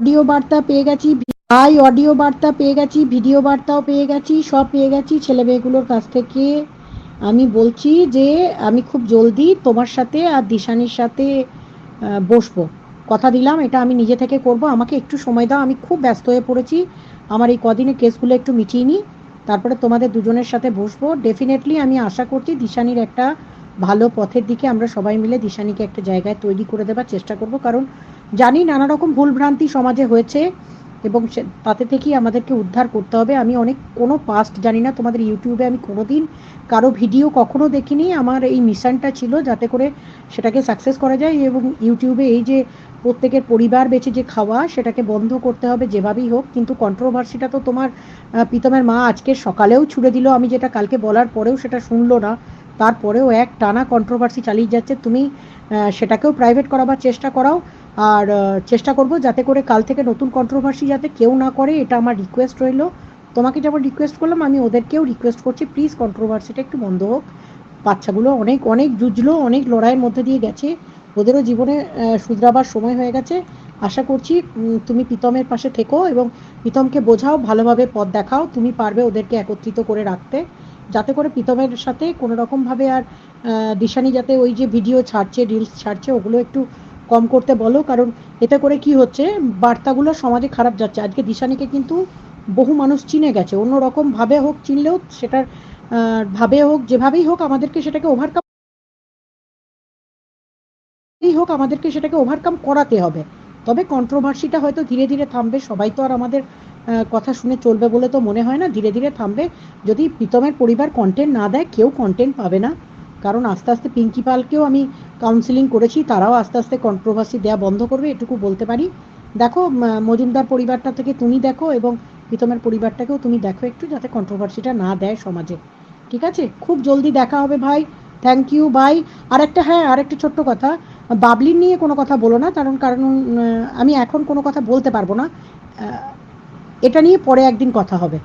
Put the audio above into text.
Audio বার্তা পেয়ে গেছি, ভাই অডিও বার্তা পেয়ে গেছি ভিডিও বার্তাও পেয়ে গেছি, সব পেয়ে গেছি। ছেলে মেয়েগুলোর কাছ থেকে আমি বলছি যে, আমি খুব জলদি তোমার সাথে আর দিশানির সাথে বসবো। কথা দিলাম, এটা আমি নিজে থেকে করব। আমাকে একটু সময় দাও, আমি খুব ব্যস্ত হয়ে পড়েছি। আমার এই কদিনে কেসগুলো একটু মিটিয়ে নিই। তারপরে তোমাদের দুজনের সাথে বসবো। ডেফিনেটলি আমি আশা করছি দিশানির একটা ভালো পথের দিকে আমরা সবাই মিলে দিশানিকে একটা জায়গায় তৈরি করে দেওয়ার চেষ্টা করব। কারণ জানি নানা রকম ভুলভ্রান্তি সমাজে হয়েছে এবং তাতে থেকেই আমাদেরকে উদ্ধার করতে হবে। আমি অনেক, কোনো পাস্ট জানি না, তোমাদের ইউটিউবে আমি কোনোদিন কারও ভিডিও কখনো দেখিনি। আমার এই মিশনটা ছিল যাতে করে সেটাকে সাকসেস করা যায় এবং ইউটিউবে এই যে প্রত্যেকের পরিবার বেঁচে যে খাওয়া, সেটাকে বন্ধ করতে হবে যেভাবেই হোক। কিন্তু কন্ট্রোভার্সিটা তো তোমার প্রীতমের মা আজকে সকালেও ছুড়ে দিল। আমি যেটা কালকে বলার পরেও সেটা শুনলো না। তারপরেও এক টানা কন্ট্রোভার্সি চালিয়ে যাচ্ছে। তুমি সেটাকেও প্রাইভেট করাবার চেষ্টা করাও। আর চেষ্টা করব যাতে করে কাল থেকে নতুন কন্ট্রোভার্সি যাতে কেউ না করে, এটা আমার রিকোয়েস্ট রইল। তোমাকে যেমন রিকোয়েস্ট করলাম, আমি ওদেরকেও রিকোয়েস্ট করছি প্লিজ কন্ট্রোভার্সিটা একটু বন্ধ হোক। বাচ্চাগুলো অনেক অনেক জুজলো অনেক লড়াইয়ের মধ্যে দিয়ে গেছে। ওদেরও জীবনে শুধরাবার সময় হয়ে গেছে। আশা করছি তুমি প্রীতমের পাশে থেকো এবং প্রীতমকে বোঝাও, ভালোভাবে পথ দেখাও, তুমি পারবে ওদেরকে একত্রিত করে রাখতে। যাতে করে প্রীতমের সাথে কোনো রকমভাবে আর দিশানি যাতে ওই যে ভিডিও ছাড়ছে রিলস ছাড়ছে, ওগুলো একটু কম করতে বলো, কারণ এতে করে কি হচ্ছে, বার্তাগুলো সমাজে খারাপ যাচ্ছে। আজকে দিশানিকে কিন্তু বহু মানুষ চিনে গেছে। অন্য রকম ভাবে হোক, চিনলেও সেটার ভাবে হোক, যেভাবেই হোক, আমাদেরকে সেটাকে ওভারকাম হোক, আমাদেরকে সেটাকে ওভারকাম করাতে হবে। তবে কন্ট্রোভার্সিটা হয়তো ধীরে ধীরে থামবে। সবাই তো আর আমাদের কথা শুনে চলবে বলে তো মনে হয় না। ধীরে ধীরে থামবে। যদি প্রীতমের পরিবার কন্টেন্ট না দেয়, কেউ কন্টেন্ট পাবে না। কারণ আস্তে আস্তে পিঙ্কি পালকেও আমি কাউন্সিলিং করেছি, তারাও আস্তে আস্তে কন্ট্রোভার্সি দেওয়া বন্ধ করবে, এটুকু বলতে পারি। দেখো মজুমদার পরিবারটা থেকে তুমি দেখো এবং প্রীতমের পরিবারটাকেও তুমি দেখো একটু, যাতে কন্ট্রোভার্সিটা না দেয় সমাজে। ঠিক আছে? খুব জলদি দেখা হবে ভাই। থ্যাংক ইউ বাই আর একটা হ্যাঁ আর একটা ছোট্ট কথা। বাবলির নিয়ে কোনো কথা বলো না, কারণ কারণ আমি এখন কোনো কথা বলতে পারব না। এটা নিয়ে পরে একদিন কথা হবে।